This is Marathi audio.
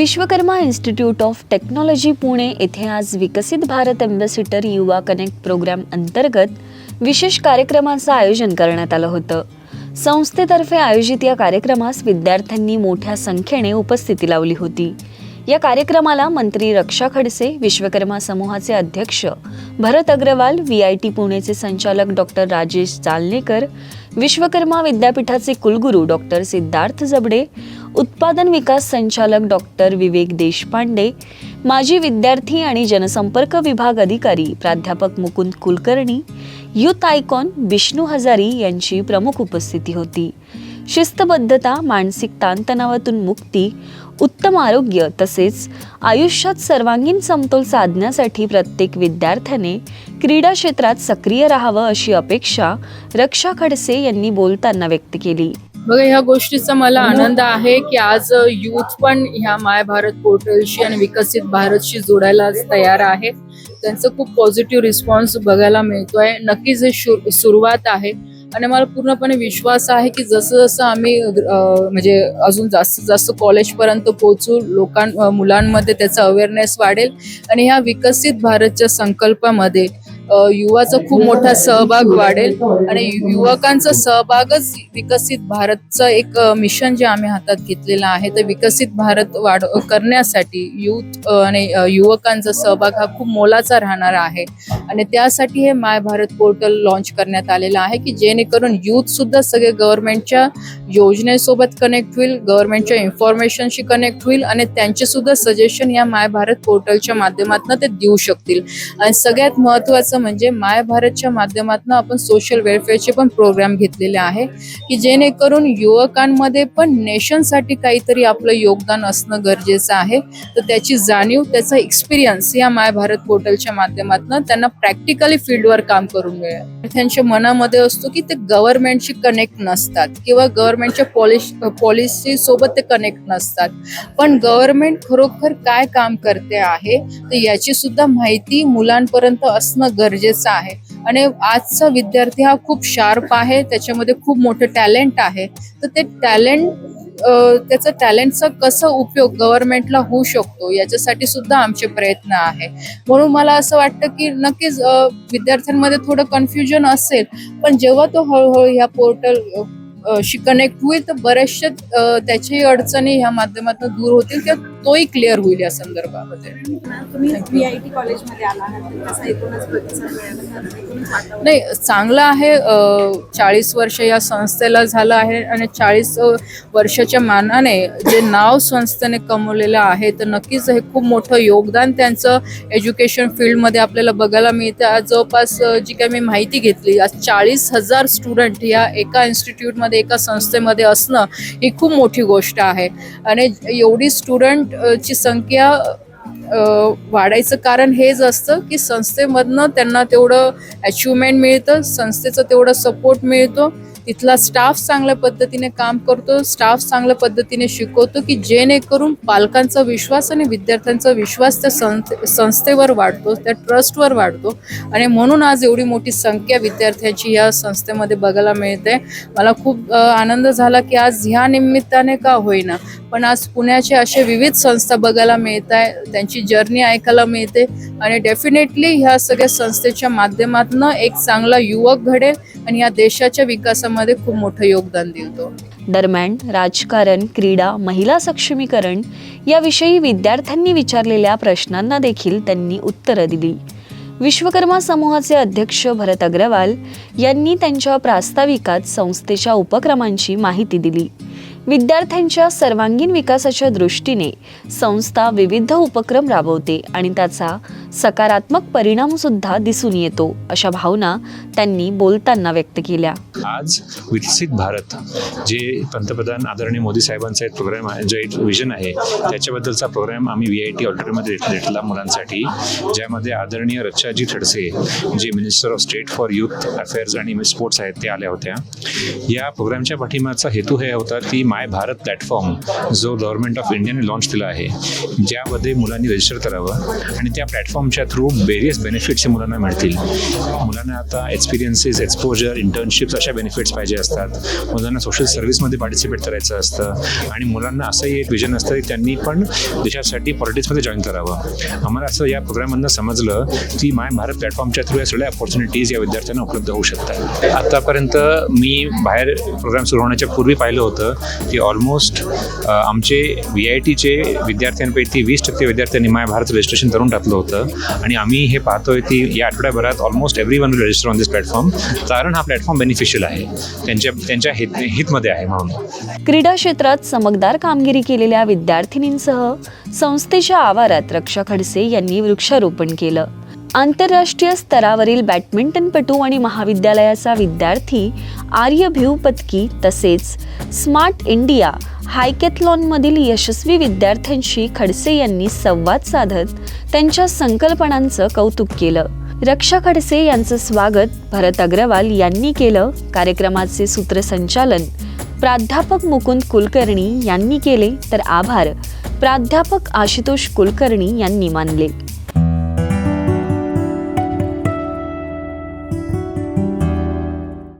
Vishwakarma institute of technology Pune येथे आज Viksit Bharat ambassador Yuva connect programme अंतर्गत विशेष कार्यक्रमाचं आयोजन करण्यात आलं होतं. संस्थेतर्फे आयोजित या कार्यक्रमास विद्यार्थ्यांनी मोठ्या संख्येने उपस्थिती लावली होती. या कार्यक्रमाला मंत्री रक्षा खडसे विश्वकर्मा समूहाचे अध्यक्ष Bharat Agarwal V I T पुणेचे संचालक डॉक्टर राजेश जालनेकर विश्वकर्मा विद्यापीठाचे कुलगुरू डॉक्टर सिद्धार्थ जबडे उत्पादन विकास संचालक डॉक्टर विवेक देशपांडे माजी विद्यार्थी आणि जनसंपर्क विभाग अधिकारी प्राध्यापक मुकुंद कुलकर्णी युथ आयकॉन विष्णू हजारी यांची प्रमुख उपस्थिती होती. शिस्तबद्धता मानसिक ताणतणावातून मुक्ती उत्तम आरोग्य तसेच आयुष्यात सर्वांगीण समतोल साधण्यासाठी प्रत्येक विद्यार्थ्याने क्रीडा क्षेत्रात सक्रिय राहावं अशी अपेक्षा रक्षा खडसे यांनी बोलताना व्यक्त केली. बघा ह्या गोष्टीचा मला आनंद आहे की आज युथ पण ह्या माय भारत पोर्टलशी आणि विकसित भारतशी जोडायला तयार आहे. त्यांचं खूप पॉझिटिव्ह रिस्पॉन्स बघायला मिळतोय. नक्कीच शु- सुरुवात आहे. आणि मला पूर्णपणे विश्वास आहे की जसं जसं आम्ही म्हणजे अजून जास्तीत जास्त कॉलेजपर्यंत पोहोचू लोकां मुलांमध्ये त्याचा अवेअरनेस वाढेल आणि ह्या विकसित भारतच्या संकल्पामध्ये युवाचा खूप मोठा सहभाग वाढेल आणि युवकांचा सहभागच विकसित भारतचं एक मिशन जे आम्ही हातात घेतलेलं आहे तर विकसित भारत वाढ करण्यासाठी युथ आणि युवकांचा सहभाग हा खूप मोलाचा राहणार आहे. आणि त्यासाठी hey my Bharat portal launch करण्यात आलेलं आहे की जेणेकरून युथ सुद्धा सगळे गव्हर्नमेंटच्या योजनेसोबत कनेक्ट होईल गव्हर्नमेंटच्या इन्फॉर्मेशनशी कनेक्ट होईल आणि त्यांचे सुद्धा सजेशन या माय भारत पोर्टलच्या माध्यमातून ते देऊ शकतील. आणि सगळ्यात महत्वाचं म्हणजे माय भारतच्या माध्यमातून आपण सोशल वेलफेअरचे पण प्रोग्राम घेतलेले आहे की जेणेकरून युवकांमध्ये पण नेशनसाठी काहीतरी आपलं योगदान असणं गरजेचं आहे. तर त्याची जाणीव त्याचा एक्सपिरियन्स या माय भारत पोर्टलच्या माध्यमातून त्यांना प्रॅक्टिकली फील्डवर काम करून मिळेल. त्यांच्या मनामध्ये असतो की ते गव्हर्नमेंटशी कनेक्ट नसतात किंवा गव्हर्नमेंटच्या पॉलिश पॉलिसी सोबत ते कनेक्ट नसतात. पण गव्हर्नमेंट खरोखर काय काम करते आहे तर याची सुद्धा माहिती मुलांपर्यंत असणं गरजेचं आहे. आणि आजचा विद्यार्थी हा खूप शार्प आहे त्याच्यामध्ये खूप मोठं टॅलेंट आहे. तर ते टॅलेंट त्याचा टॅलेंटचा कसा उपयोग गव्हर्नमेंटला होऊ शकतो याच्यासाठी सुद्धा आमचे प्रयत्न आहे. म्हणून मला असं वाटतं की नक्कीच विद्यार्थ्यांमध्ये थोडं कन्फ्युजन असेल पण जेव्हा तो हळूहळू ह्या पोर्टल शी कनेक्ट होईल तर बऱ्याचशा त्याच्याही अडचणी ह्या माध्यमातून दूर होतील किंवा तोही क्लिअर होईल या संदर्भामध्ये. आय टी कॉलेजमध्ये आला नाही चांगलं आहे चाळीस वर्ष या संस्थेला झालं आहे आणि चाळीस वर्षाच्या मानाने जे नाव संस्थेने कमवलेलं आहे तर नक्कीच हे खूप मोठं योगदान त्यांचं एज्युकेशन फील्डमध्ये आपल्याला बघायला मिळतं. आज जवळपास जी काही मी माहिती घेतली आज चाळीस हजार स्टुडंट या एका इन्स्टिट्यूटमध्ये एका संस्थेमध्ये असणं ही खूप मोठी गोष्ट आहे. आणि एवढी स्टुडंट ची संख्या वाढायचं कारण हेच असतं की संस्थेमधनं त्यांना तेवढं अचिव्हमेंट मिळतं संस्थेचं तेवढं सपोर्ट मिळतो. तिथला स्टाफ चांगल्या पद्धतीने काम करतो स्टाफ चांगल्या पद्धतीने शिकवतो की जेणेकरून पालकांचा विश्वास आणि विद्यार्थ्यांचा विश्वास त्या संस्थे संस्थेवर वाढतो त्या ट्रस्टवर वाढतो. आणि म्हणून आज एवढी मोठी संख्या विद्यार्थ्यांची या संस्थेमध्ये बघायला मिळते. मला खूप आनंद झाला की आज ह्या निमित्ताने का होईना पण आज पुण्याचे असे विविध संस्था बघायला मिळत आहे त्यांची जर्नी ऐकायला मिळते आणि डेफिनेटली ह्या सगळ्या संस्थेच्या माध्यमातून एक चांगला युवक घडेल आणि या देशाच्या विकासामध्ये खूप मोठं योगदान देईल तो. दरम्यान राजकारण क्रीडा महिला सक्षमीकरण याविषयी विद्यार्थ्यांनी विचारलेल्या प्रश्नांना देखील त्यांनी उत्तरं दिली. विश्वकर्मा समूहाचे अध्यक्ष भरत अग्रवाल यांनी त्यांच्या प्रास्ताविकात संस्थेच्या उपक्रमांची माहिती दिली. विद्यार्थ्यांच्या सर्वांगीण विकासाच्या दृष्टीने संस्था विविध उपक्रम राबवते आणि त्याचा सकारात्मक परिणाम सुद्धा दिसून येतो अशा भावना त्यांनी बोलताना व्यक्त केल्या. आज विकसित भारत जे पंतप्रधान आदरणीय मोदी साहेबांचा एक प्रोग्राम आहे जो एक विजन आहे त्याच्याबद्दलचा प्रोग्राम आम्ही व्ही आय टी ऑडिटोरियममध्ये घेतला मुलांसाठी ज्यामध्ये आदरणीय रक्षाजी खडसे जे minister of state for youth affairs आणि स्पोर्ट्स आहेत ते आल्या होत्या. या प्रोग्रामच्या पाठिंबाचा हेतू हे होता की माय भारत प्लॅटफॉर्म जो गव्हर्नमेंट ऑफ इंडियाने लॉन्च केला आहे ज्यामध्ये मुलांनी रजिस्टर करावं आणि त्या प्लॅटफॉर्मच्या थ्रू वेरियस बेनिफिट्स मुलांना मिळतील. मुलांना आता एक्सपिरियन्सेस एक्सपोजर इंटर्नशिप्स अशा बेनिफिट्स पाहिजे असतात. मुलांना सोशल सर्व्हिसमध्ये पार्टिसिपेट करायचं असतं. आणि मुलांना असंही एक विजन असतं की त्यांनी पण देशासाठी पॉलिटिक्समध्ये जॉईन करावं. आम्हाला असं या प्रोग्राममधनं समजलं की माय भारत प्लॅटफॉर्मच्या थ्रू या सगळ्या अपॉर्च्युनिटीज या विद्यार्थ्यांना उपलब्ध होऊ शकतात. आतापर्यंत मी बाहेर प्रोग्राम सुरू होण्याच्या पूर्वी पाहिलं होतं. ती ऑलमोस्ट आमचे व्ही आय टीचे विद्यार्थ्यांपैकी वीस टक्के विद्यार्थ्यांनी माय भारत रजिस्ट्रेशन करून टाकलं होतं. आणि आम्ही हे पाहतोय की या आठवड्याभरात almost every one register on this platform कारण हा प्लॅटफॉर्म बेनिफिशियल आहे. त्यांच्या त्यांच्या हित हितमध्ये आहे म्हणून. क्रीडा क्षेत्रात चमकदार कामगिरी केलेल्या विद्यार्थिनींसह संस्थेच्या आवारात रक्षा खडसे यांनी वृक्षारोपण केलं. आंतरराष्ट्रीय स्तरावरील बॅडमिंटनपटू आणि महाविद्यालयाचा विद्यार्थी आर्यभ्यू पत्की तसेच स्मार्ट इंडिया हायकॅथलॉनमधील यशस्वी विद्यार्थ्यांशी खडसे यांनी संवाद साधत त्यांच्या संकल्पनांचं कौतुक केलं. रक्षा खडसे यांचं स्वागत भरत अग्रवाल यांनी केलं. कार्यक्रमाचे सूत्रसंचालन प्राध्यापक मुकुंद कुलकर्णी यांनी केले. तर आभार. प्राध्यापक आशुतोष कुलकर्णी यांनी मानले.